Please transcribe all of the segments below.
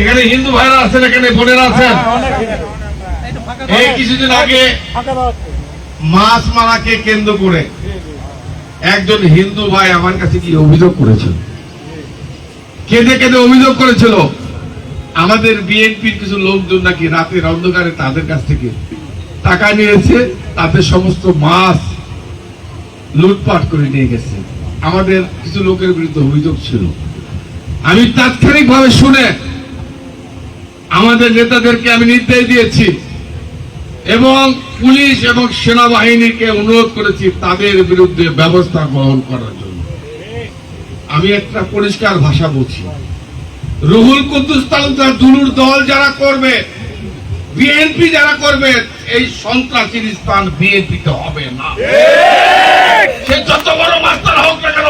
এখানে হিন্দু ভাইরা আছেন এখানে বোনেরা আছেন। এই কিছুদিন আগে মাছ মারাকে কেন্দ্র করে একজন হিন্দু ভাই আমার কাছে কি অভিযোগ করেছিল? কেঁদে কেঁদে অভিযোগ করেছিল আমাদের বিএনপির কিছু লোকজন নাকি রাতের অন্ধকারে তাদের কাছ থেকে টাকা নিয়েছে তাদের সমস্ত মাছ লুটপাট করে নিয়ে গেছে। আমাদের কিছু লোকের বিরুদ্ধে অভিযোগ ছিল। আমি তাৎক্ষণিক ভাবে শুনে আমাদের নেতাদেরকে আমি নির্দেশ দিয়েছি এবং পুলিশ এবং সেনাবাহিনীকে অনুরোধ করেছি তাদের বিরুদ্ধে ব্যবস্থা গ্রহণ করার জন্য। আমি একটা পরিষ্কার ভাষা বলছি। রুহুল কুদ্দুস তালুকদার দুলুর দল যারা করবে, বিএনপি যারা করবে, এই সন্ত্রাসীর স্থান বিএনপিতে হবে না। সে যত বড় মাস্টার হোক না কেন,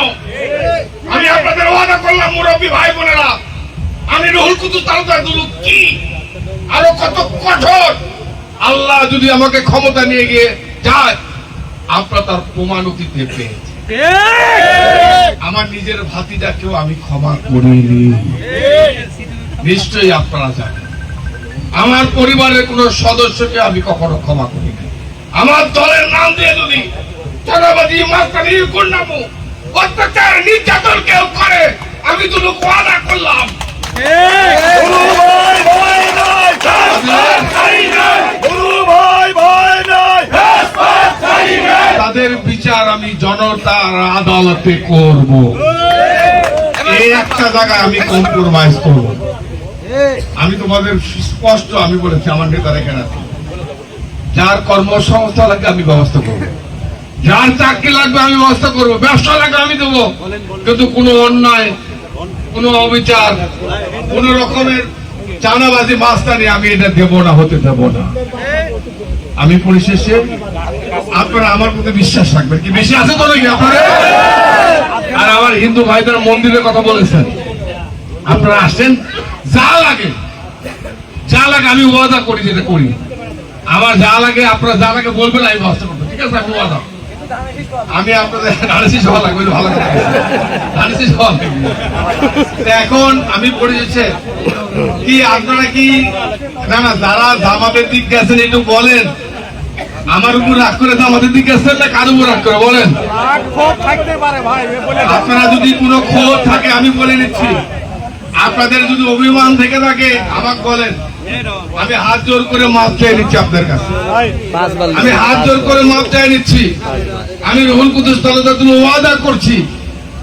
আমি আপনাদের ওয়াদা করলাম, মুরব্বী ভাই বোনেরা আমি রুহুল কুদ্দুস তালুকদার দুলু কি? আরও কত কঠোর। আল্লাহ যদি আমাকে ক্ষমতা নিয়ে গিয়ে যায় আপনারা তার প্রমাণ অতীতে পেয়েছে। আমার নিজের ভাতিজাকেও আমি ক্ষমা করিনি। নিশ্চয়ই আপনারা জানেন। আমার পরিবারের কোন সদস্যকে আমি কখনো ক্ষমা করি না আমার দলের নাম দিয়ে যদি চাঁদাবাজি মাস্তানি গুন্ডামু অত্যাচার নির্যাতন কেউ করে আমি তো ওয়াদা করলাম। তাদের বিচার আমি জনতার আদালতে করব। এই একটা জায়গায় আমি কম্প্রোমাইজ করব। আমি তোমাদের স্পষ্ট আমি বলেছি, আমার নেতার এখানে আছে যার কর্মসংস্থা লাগবে আমি ব্যবস্থা করব। যার চাকরি লাগবে আমি ব্যবস্থা করব, ব্যবসা লাগবে আমি দেবো। কিন্তু কোনো অন্যায় কোনো অবিচার, কোন রকমের চানাবাজি, মাস্তানি আমি এটা দেব না, হতে দেব না। আমি পরিশেষে আপনারা আমার প্রতি বিশ্বাস রাখবেন। কি বেশি আছে তো নাকি আপনারা আর আমার হিন্দু ভাইদের মন্দিরের কথা বলেছেন। আপনারা আসেন, যা লাগে যা লাগে আমি ওয়াদা করি যেটা করি। আমার যা লাগে, আপনারা যা লাগে বলবেন, আমি ব্যবস্থা করব। ঠিক আছে, আমি ওয়াদা। আমি আপনাদের নারেসি সভা লাগবে ভালো নারেসি সভা লাগবে। এখন আমি পড়েছে কি আপনারা কি না না যারা জামাতের দিক গেছেন একটু বলেন। আমার উপর রাগ করে জামাতের দিক গেছেন না কার উপর রাগ করে বলেন? আপনারা যদি কোনো খোঁজ থাকে আমি বলে নিচ্ছি। আপনাদের যদি অভিমান থেকে থাকে আমাকে বলেন। আমি হাত জোর করে মাপ চেয়ে নিচ্ছি আপনাদের কাছে। আমি হাত জোর করে মাপ চেয়ে নিচ্ছি। আমি রহুল কুদুস তালুদার ওয়াদা করছি।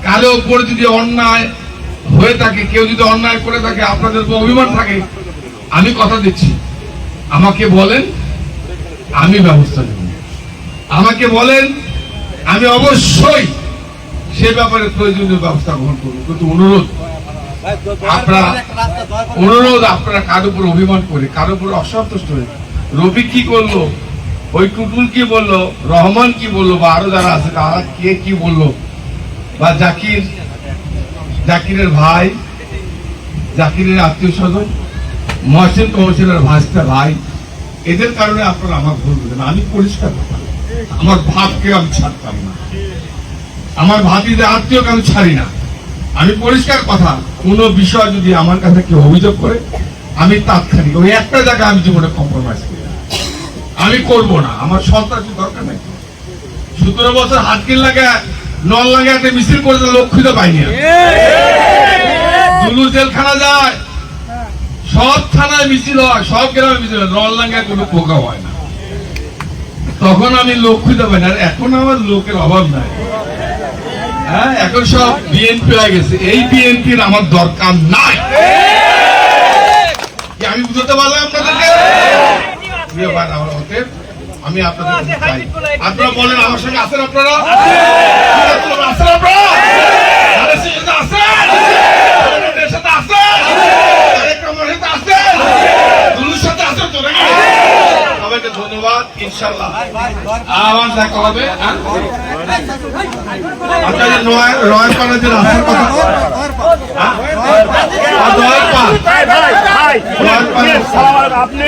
কারও উপর যদি অন্যায় হয়ে থাকে কেউ যদি অন্যায় করে থাকে আপনাদের উপর অভিমান থাকে আমি কথা দিচ্ছি। আমাকে বলেন আমি ব্যবস্থা নেব। আমাকে বলেন আমি অবশ্যই সে ব্যাপারে প্রয়োজনীয় ব্যবস্থা গ্রহণ করব। কিন্তু অনুরোধ আপনারা অনুরোধ আপনারা কার উপর অভিমান করে, কার উপর অসন্তুষ্ট হয়ে রবি কি করল ওই টুটুল কি বলল? রহমান কি বলল? বা আরও যারা আছে, তারা কে কি বলল? বা জাকির, জাকিরের ভাই, জাকিরের আত্মীয় স্বজন, মহসিন কমিশনের ভাইস্তা ভাই, এদের কারণে আপনারা আমার ভুল বুঝেন। আমি পরিষ্কার আমার ভাবকে আমি ছাড়তাম না। আমার ভাতিদের আত্মীয়কে আমি ছাড়ি না। আমি পরিষ্কার কথা, কোন বিষয় যদি আমার কাছে কেউ অভিযোগ করে, আমি তাৎক্ষণিক ওই একটা জায়গায় আমি জীবনে কম্প্রোমাইজ করি। আমি করব না, আমার সন্ত্রাসী দরকার নেই। সতেরো বছর হাতকিল লাগা, নল লাগা, একটা মিছিল করে তো লোক পাইনি জেলখানা যায়, সব থানায় মিছিল হয়, সব গ্রামে মিছিল হয়, নল লাগায় কোনো পোকা হয় না। তখন আমি লোক খুঁজে পাই না, আর এখন আমার লোকের অভাব নাই। হ্যাঁ এখন সব বিএনপি হয়ে গেছে। এই বিএনপির আমার দরকার নাই। আমি বুঝতে পারলাম আপনাদেরকে? আমি আপনাদের আপনারা বলেন আমার সঙ্গে আছেন আপনারা? আছেন আপনারা আরএসএস এর সাথে আছেন আরএসএস এর সাথে আছেন তারেক রহমানের সাথে আছেন দুলুর সাথে আছেন তো নাকি সবাইকে ধন্যবাদ ইনশাল্লাহ আবার দেখা হবে হ্যাঁ? আপনাদের নয় রয় পাড়া যে রাস্তার কথা হ্যাঁ? রয়ের। রয়ের পাড়। আপনি